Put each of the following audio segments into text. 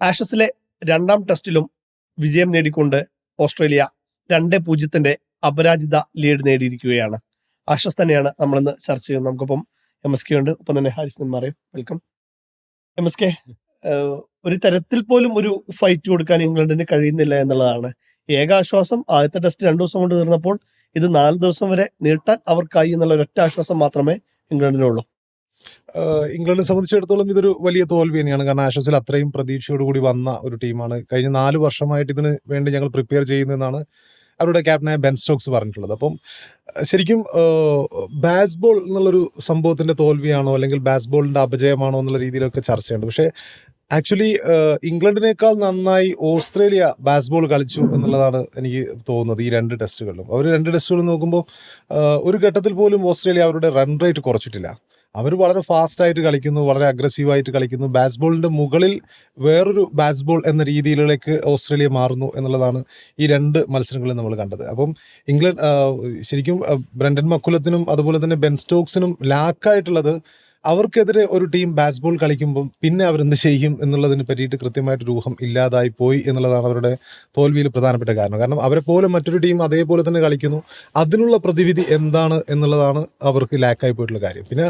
ആഷസിലെ രണ്ടാം ടെസ്റ്റിലും വിജയം നേടിക്കൊണ്ട് ഓസ്ട്രേലിയ രണ്ട് പൂജ്യത്തിന്റെ അപരാജിത ലീഡ് നേടിയിരിക്കുകയാണ്. ആഷസ് തന്നെയാണ് നമ്മളിന്ന് ചർച്ച ചെയ്യുന്നത്. നമുക്കിപ്പം എം എസ് കെ ഉണ്ട്. ഒപ്പം തന്നെ ഹാരിസ് മാറിയും വെൽക്കം. എം എസ് കെ ഒരു തരത്തിൽ പോലും ഒരു ഫൈറ്റ് കൊടുക്കാൻ ഇംഗ്ലണ്ടിന് കഴിയുന്നില്ല എന്നുള്ളതാണ് ഏക ആശ്വാസം ആദ്യത്തെ ടെസ്റ്റ് രണ്ടു ദിവസം കൊണ്ട് തീർന്നപ്പോൾ ഇത് നാല് ദിവസം വരെ നീട്ടാൻ അവർക്കായി എന്നുള്ള ഒരൊറ്റ ആശ്വാസം മാത്രമേ ഇംഗ്ലണ്ടിനുള്ളൂ. ഇംഗ്ലണ്ടിനെ സംബന്ധിച്ചിടത്തോളം ഇതൊരു വലിയ തോൽവി തന്നെയാണ്. കാരണം ആഷസിൽ അത്രയും പ്രതീക്ഷയോടുകൂടി വന്ന ഒരു ടീമാണ്. കഴിഞ്ഞ നാല് വർഷമായിട്ട് ഇതിന് വേണ്ടി ഞങ്ങൾ പ്രിപ്പയർ ചെയ്യുന്നതെന്നാണ് അവരുടെ ക്യാപ്റ്റനായ ബെൻ സ്റ്റോക്സ് പറഞ്ഞിട്ടുള്ളത്. അപ്പം ശരിക്കും ബാസ്ബോൾ എന്നുള്ളൊരു സംഭവത്തിന്റെ തോൽവിയാണോ അല്ലെങ്കിൽ ബാസ്ബോളിന്റെ അപജയമാണോ എന്നുള്ള രീതിയിലൊക്കെ ചർച്ചയുണ്ട്. പക്ഷേ ആക്ച്വലി ഇംഗ്ലണ്ടിനേക്കാൾ നന്നായി ഓസ്ട്രേലിയ ബാസ്ബോൾ കളിച്ചു എന്നുള്ളതാണ് എനിക്ക് തോന്നുന്നത് ഈ രണ്ട് ടെസ്റ്റുകളിലും അവർ രണ്ട് ടെസ്റ്റുകളും നോക്കുമ്പോൾ ഒരു ഘട്ടത്തിൽ പോലും ഓസ്ട്രേലിയ അവരുടെ റൺ റേറ്റ് കുറച്ചിട്ടില്ല. അവർ വളരെ ഫാസ്റ്റ് ആയിട്ട് കളിക്കുന്നു വളരെ അഗ്രസീവായിട്ട് കളിക്കുന്നു. ബാസ്ബോളിന്റെ മുകളിൽ വേറൊരു ബാസ്ബോൾ എന്ന രീതിയിലേക്ക് ഓസ്ട്രേലിയ മാറുന്നു എന്നുള്ളതാണ് ഈ രണ്ട് മത്സരങ്ങളിൽ നമ്മൾ കണ്ടത്. അപ്പം ഇംഗ്ലണ്ട് ശരിക്കും ബ്രണ്ടൻ മക്കുലത്തിനും അതുപോലെ തന്നെ ബെൻ സ്റ്റോക്സിനും ലാക്കായിട്ടുള്ളത് അവർക്കെതിരെ ഒരു ടീം ബാസ്ബോൾ കളിക്കുമ്പം പിന്നെ അവരെന്ത് ചെയ്യും എന്നുള്ളതിനെ പറ്റിയിട്ട് കൃത്യമായിട്ട് ഊഹം ഇല്ലാതായി പോയി എന്നുള്ളതാണ് അവരുടെ തോൽവിയിൽ പ്രധാനപ്പെട്ട കാരണം. കാരണം അവരെ പോലെ മറ്റൊരു ടീം അതേപോലെ തന്നെ കളിക്കുന്നു. അതിനുള്ള പ്രതിവിധി എന്താണ് എന്നുള്ളതാണ് അവർക്ക് ലാക്കായി പോയിട്ടുള്ള കാര്യം. പിന്നെ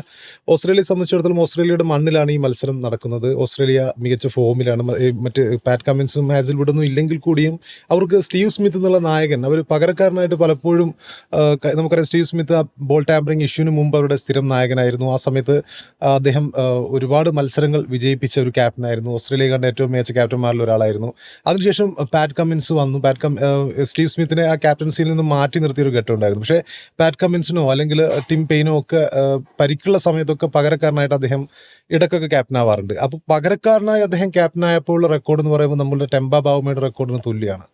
ഓസ്ട്രേലിയയെ സംബന്ധിച്ചിടത്തോളം ഓസ്ട്രേലിയയുടെ മണ്ണിലാണ് ഈ മത്സരം നടക്കുന്നത്. ഓസ്ട്രേലിയ മികച്ച ഫോമിലാണ് മറ്റ് പാറ്റ് കമ്മിൻസും ഹാസിൽവുഡൊന്നും ഇല്ലെങ്കിൽ കൂടിയും അവർക്ക് സ്റ്റീവ് സ്മിത്ത് എന്നുള്ള നായകൻ അവർ പകരക്കാരനായിട്ട് പലപ്പോഴും നമുക്കറിയാം സ്റ്റീവ് സ്മിത്ത് ബോൾ ടാമ്പറിംഗ് ഇഷ്യൂവിന് മുമ്പ് അവരുടെ സ്ഥിരം നായകനായിരുന്നു. ആ സമയത്ത് അദ്ദേഹം ഒരുപാട് മത്സരങ്ങൾ വിജയിപ്പിച്ച ഒരു ക്യാപ്റ്റനായിരുന്നു. ഓസ്ട്രേലിയ കണ്ട ഏറ്റവും മികച്ച ക്യാപ്റ്റന്മാരിൽ ഒരാളായിരുന്നു. അതിനുശേഷം പാറ്റ് കമ്മിൻസ് വന്നു. പാറ്റ് കം സ്റ്റീവ് സ്മിത്തിനെ ആ ക്യാപ്റ്റൻസിയിൽ നിന്ന് മാറ്റി നിർത്തിയ ഒരു ഘട്ടം ഉണ്ടായിരുന്നു പക്ഷേ പാറ്റ് കമ്മിൻസിനോ അല്ലെങ്കിൽ ടിം പെയിനോ ഒക്കെ പരിക്കുള്ള സമയത്തൊക്കെ പകരക്കാരനായിട്ട് അദ്ദേഹം ഇടക്കൊക്കെ ക്യാപ്റ്റനാവാറുണ്ട്. അപ്പോൾ പകരക്കാരനായി അദ്ദേഹം ക്യാപ്റ്റനായപ്പോൾ റെക്കോർഡ് എന്ന് പറയുമ്പോൾ നമ്മളുടെ ടെമ്പ ബാവുമയുടെ റെക്കോർഡിന് തുല്യമാണ്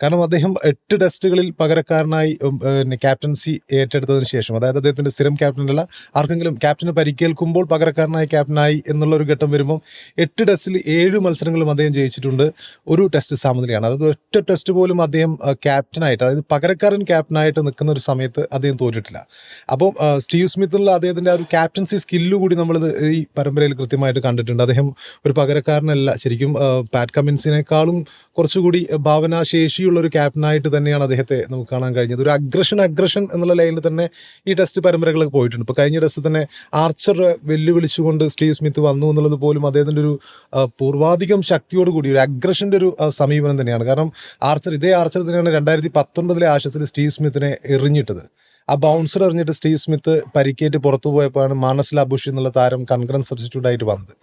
കാരണം അദ്ദേഹം എട്ട് ടെസ്റ്റുകളിൽ പകരക്കാരനായി പിന്നെ ക്യാപ്റ്റൻസി ഏറ്റെടുത്തതിന് ശേഷം അതായത് അദ്ദേഹത്തിന്റെ സ്ഥിരം ക്യാപ്റ്റനല്ല ആർക്കെങ്കിലും ക്യാപ്റ്റന് പരിക്കേൽക്കുമ്പോൾ പകരക്കാരനായി ക്യാപ്റ്റനായി എന്നുള്ള ഒരു ഘട്ടം വരുമ്പോൾ എട്ട് ടെസ്റ്റിൽ ഏഴ് മത്സരങ്ങളും അദ്ദേഹം ജയിച്ചിട്ടുണ്ട്. ഒരു ടെസ്റ്റ് സമനിലയാണ്. അതായത് ഒറ്റ ടെസ്റ്റ് പോലും അദ്ദേഹം ക്യാപ്റ്റനായിട്ട് അതായത് പകരക്കാരൻ ക്യാപ്റ്റനായിട്ട് നിൽക്കുന്ന ഒരു സമയത്ത് അദ്ദേഹം തോറ്റിട്ടില്ല. അപ്പോൾ സ്റ്റീവ് സ്മിത്തിനുള്ള അദ്ദേഹത്തിന്റെ ആ ഒരു ക്യാപ്റ്റൻസി സ്കില്ല് കൂടി നമ്മൾ ഈ പരമ്പരയിൽ കൃത്യമായിട്ട് കണ്ടിട്ടുണ്ട്. അദ്ദേഹം ഒരു പകരക്കാരനല്ല ശരിക്കും പാറ്റ് കമ്മിൻസിനേക്കാളും കുറച്ചുകൂടി ഭാവനാശേഷിയുള്ള ഒരു ക്യാപ്റ്റനായിട്ട് തന്നെയാണ് അദ്ദേഹത്തെ നമുക്ക് കാണാൻ കഴിഞ്ഞത്. ഒരു അഗ്രഷൻ അഗ്രഷൻ എന്നുള്ള ലൈനിൽ തന്നെ ഈ ടെസ്റ്റ് പരമ്പരകളൊക്കെ പോയിട്ടുണ്ട്. ഇപ്പോൾ കഴിഞ്ഞ ടെസ്റ്റ് തന്നെ ആർച്ചർ വെല്ലുവിളിച്ചുകൊണ്ട് സ്റ്റീവ് സ്മിത്ത് വന്നു എന്നുള്ളത് പോലും അദ്ദേഹത്തിന്റെ ഒരു പൂർവാധികം ശക്തിയോടുകൂടി ഒരു അഗ്രഷന്റെ ഒരു സമീപനം തന്നെയാണ്. കാരണം ആർച്ചർ ഇതേ ആർച്ചർ തന്നെയാണ് രണ്ടായിരത്തി പത്തൊൻപതിലെ ആഷസിൽ സ്റ്റീവ് സ്മിത്തിനെ എറിഞ്ഞിട്ടത്. ആ ബൗൺസർ എറിഞ്ഞിട്ട് സ്റ്റീവ് സ്മിത്ത് പരിക്കേറ്റ് പുറത്തു പോയപ്പോഴാണ് മാനസ് ലാബുഷി എന്നുള്ള താരം കൺഗ്രൻ സബ്സ്റ്റിറ്റ്യൂട്ട് ആയിട്ട് വന്നത്.